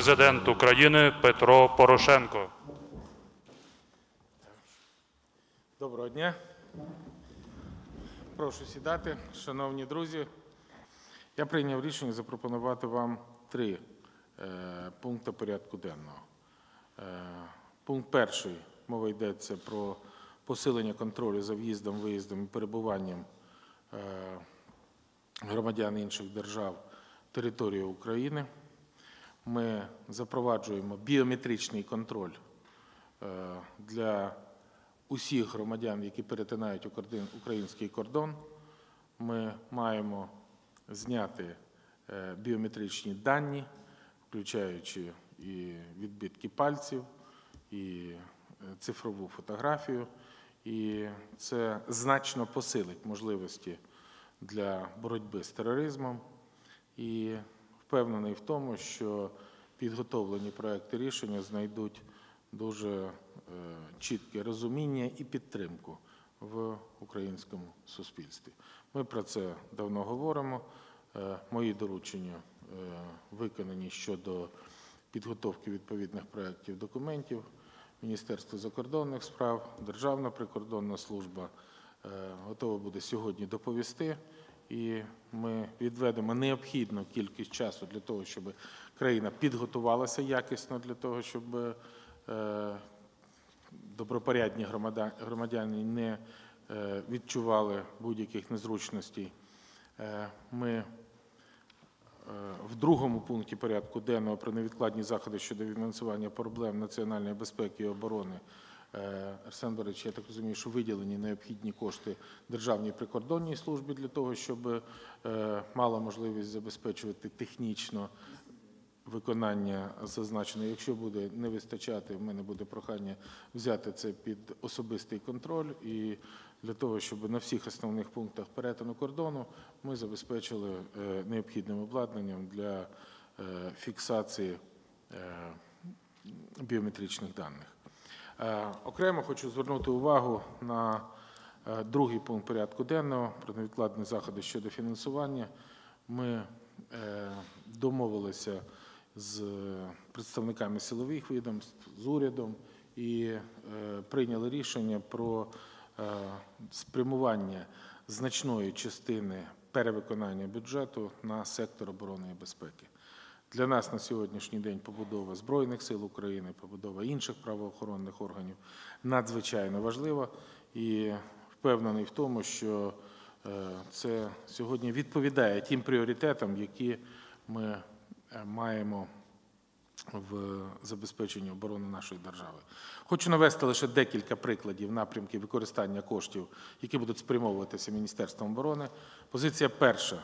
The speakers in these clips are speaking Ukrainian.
Президент України Петро Порошенко. Доброго дня. Прошу сідати, шановні друзі. Я прийняв рішення запропонувати вам три е, пункти порядку денного. Е, пункт перший мова йдеться про посилення контролю за в'їздом, виїздом і перебуванням е, громадян інших держав території України. Ми запроваджуємо біометричний контроль е, для усіх громадян, які перетинають український кордон. Ми маємо зняти е, біометричні дані, включаючи і відбитки пальців, і е, цифрову фотографію. І це значно посилить можливості для боротьби з тероризмом. І впевнений в тому, що підготовлені проекти рішення знайдуть дуже е, чітке розуміння і підтримку в українському суспільстві. Ми про це давно говоримо. Е, Мої доручення е, виконані щодо підготовки відповідних проєктів документів. Міністерство закордонних справ, Державна прикордонна служба готова буде сьогодні доповісти, і ми відведемо необхідну кількість часу для того, щоб країна підготувалася якісно для того, щоб е, добропорядні громадяни не е, відчували будь-яких незручностей. Е, Ми в другому пункті порядку денного про невідкладні заходи щодо фінансування проблем національної безпеки і оборони. Е, Арсен Борисович, я так розумію, що виділені необхідні кошти Державній прикордонній службі для того, щоб е, мала можливість забезпечувати технічно виконання зазначеного. Якщо буде не вистачати, в мене буде прохання взяти це під особистий контроль і для того, щоб на всіх основних пунктах перетину кордону ми забезпечили е, необхідним обладнанням для фіксації біометричних даних. Е, Окремо хочу звернути увагу на е, другий пункт порядку денного про невідкладні заходи щодо фінансування. Ми е, домовилися з представниками силових відомств, з урядом і прийняли рішення про спрямування значної частини перевиконання бюджету на сектор оборони і безпеки. Для нас на сьогоднішній день побудова Збройних сил України, побудова інших правоохоронних органів надзвичайно важлива і впевнений в тому, що е, це сьогодні відповідає тим пріоритетам, які ми е, маємо в забезпеченні оборони нашої держави. Хочу навести лише декілька прикладів напрямків використання коштів, які будуть спрямовуватися Міністерством оборони. Позиція перша.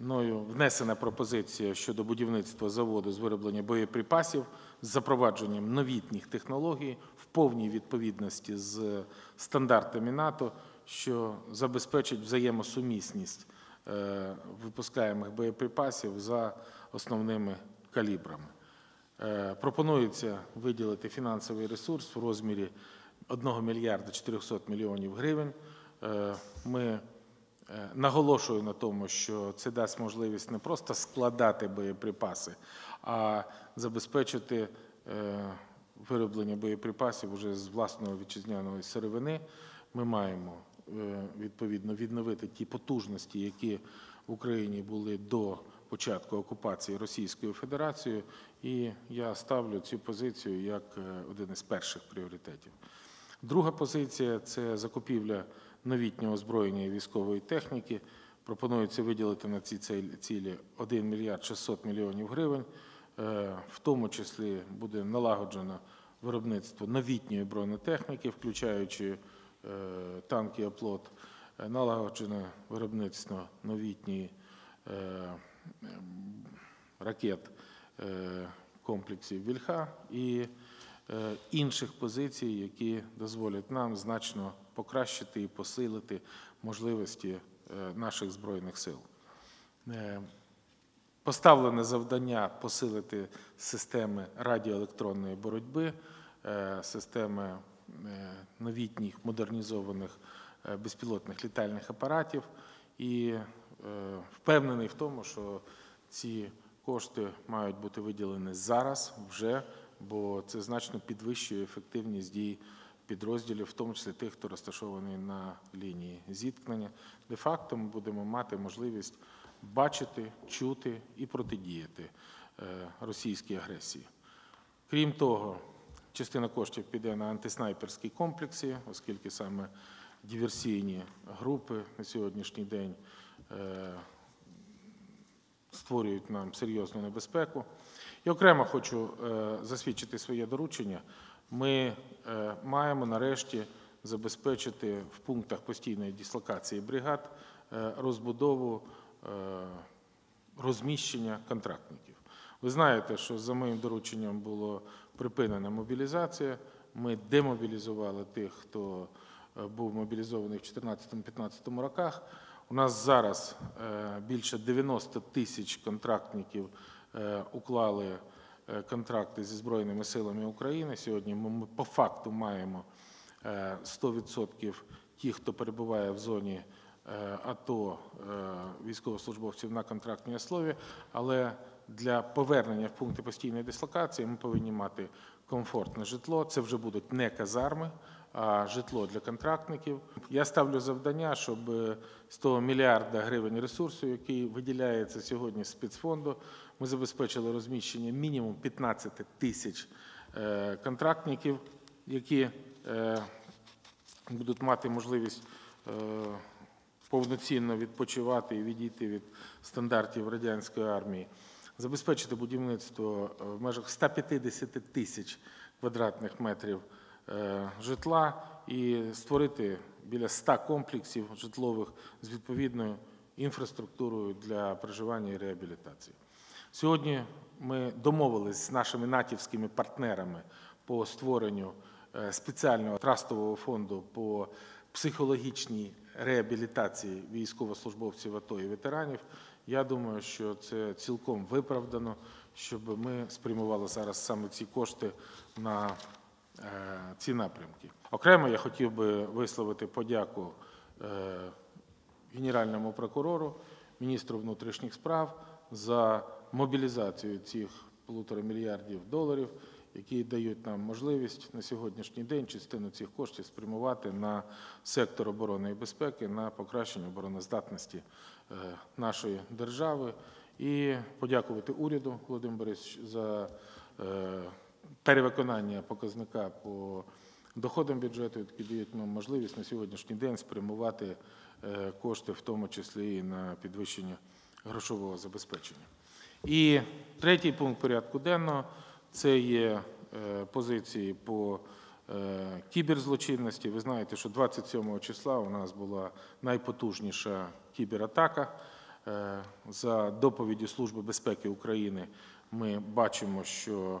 Мною внесена пропозиція щодо будівництва заводу з вироблення боєприпасів з запровадженням новітніх технологій в повній відповідності з стандартами НАТО, що забезпечить взаємосумісність е, випускаємих боєприпасів за основними калібрами. Е, Пропонується виділити фінансовий ресурс в розмірі 1 мільярда 400 мільйонів гривень. Е, Ми Наголошую на тому, що це дасть можливість не просто складати боєприпаси, а забезпечити е, вироблення боєприпасів уже з власної вітчизняної сировини. Ми маємо е, відповідно відновити ті потужності, які в Україні були до початку окупації Російською Федерацією, і я ставлю цю позицію як е, один із перших пріоритетів. Друга позиція це закупівля новітнього озброєння і військової техніки. Пропонується виділити на ці цілі 1 мільярд 600 мільйонів гривень. Е, В тому числі буде налагоджено виробництво новітньої бронетехніки, включаючи е, танки «Оплот», Е, налагоджено виробництво новітньої ракет комплексів Вільха і інших позицій, які дозволять нам значно покращити і посилити можливості е, наших збройних сил. Е, Поставлене завдання посилити системи радіоелектронної боротьби, е, системи е, новітніх модернізованих е, безпілотних літальних апаратів. І е, впевнений в тому, що ці кошти мають бути виділені зараз вже, бо це значно підвищує ефективність дій підрозділів, в тому числі тих, хто розташований на лінії зіткнення. Де-факто ми будемо мати можливість бачити, чути і протидіяти е, російській агресії. Крім того, частина коштів піде на антиснайперські комплекси, оскільки саме диверсійні групи на сьогоднішній день е, створюють нам серйозну небезпеку. І окремо хочу е, засвідчити своє доручення. Ми е, маємо нарешті забезпечити в пунктах постійної дислокації бригад е, розбудову розміщення контрактників. Ви знаєте, що за моїм дорученням було припинена мобілізація. Ми демобілізували тих, хто був мобілізований в 2014-2015 роках. У нас зараз більше 90 тисяч контрактників уклали е, контракти зі Збройними силами України. Сьогодні ми по факту маємо е, 100% ті, хто перебуває в зоні е, АТО е, військовослужбовців на контрактній основі, але для повернення в пункти постійної дислокації ми повинні мати комфортне житло. Це вже будуть не казарми, а житло для контрактників. Я ставлю завдання, щоб е, з того мільярда гривень ресурсу, який виділяється сьогодні з спецфонду, ми забезпечили розміщення мінімум 15 тисяч е, контрактників, які е, будуть мати можливість е, повноцінно відпочивати і відійти від стандартів радянської армії, забезпечити будівництво е, в межах 150 тисяч квадратних метрів е, житла і створити біля 100 комплексів житлових з відповідною інфраструктурою для проживання і реабілітації. Сьогодні ми домовились з нашими натівськими партнерами по створенню е, спеціального трастового фонду по психологічній реабілітації військовослужбовців АТО і ветеранів. Я думаю, що це цілком виправдано, щоб ми спрямували зараз саме ці кошти на е, ці напрямки. Окремо я хотів би висловити подяку е, Генеральному прокурору, міністру внутрішніх справ за мобілізацію цих полутора мільярдів доларів, які дають нам можливість на сьогоднішній день частину цих коштів спрямувати на сектор оборони і безпеки, на покращення обороноздатності е, нашої держави. І подякувати уряду Володимир Борисович за е, перевиконання показника по доходам бюджету, які дають нам можливість на сьогоднішній день спрямувати е, кошти, в тому числі і на підвищення грошового забезпечення. І третій пункт порядку денного це є е, позиції по е, кіберзлочинності. Ви знаєте, що 27 числа у нас була найпотужніша кібератака. За доповіддю Служби безпеки України ми бачимо, що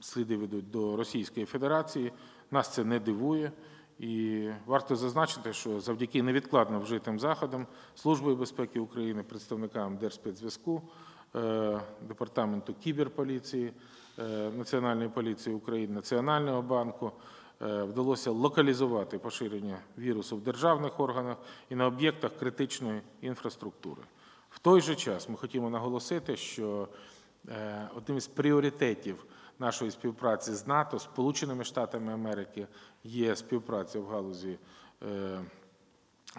сліди ведуть до Російської Федерації. Нас це не дивує. І варто зазначити, що завдяки невідкладно вжитим заходам Службою безпеки України, представникам Держспецзв'язку, е, Департаменту кіберполіції, е, Національної поліції України, Національного банку е, вдалося локалізувати поширення вірусу в державних органах і на об'єктах критичної інфраструктури. В той же час ми хотімо наголосити, що е, одним із пріоритетів нашої співпраці з НАТО, Сполученими Штатами Америки, є співпраця в галузі е,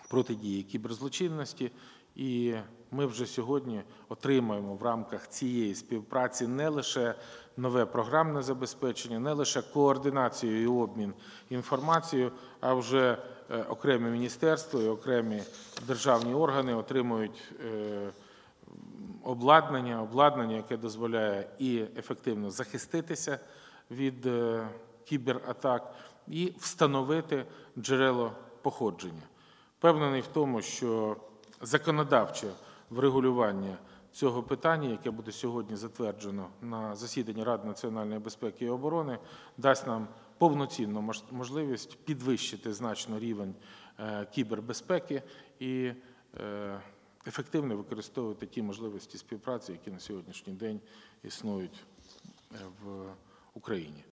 протидії кіберзлочинності. І ми вже сьогодні отримаємо в рамках цієї співпраці не лише нове програмне забезпечення, не лише координацію і обмін інформацією, а вже е, окремі міністерства і окремі державні органи отримують е, обладнання, обладнання, яке дозволяє і ефективно захиститися від е, кібератак, і встановити джерело походження. Впевнений в тому, що законодавче врегулювання цього питання, яке буде сьогодні затверджено на засіданні Ради національної безпеки і оборони, дасть нам повноцінну можливість підвищити значно рівень е, кібербезпеки і е, ефективно використовувати ті можливості співпраці, які на сьогоднішній день існують е, в Україні.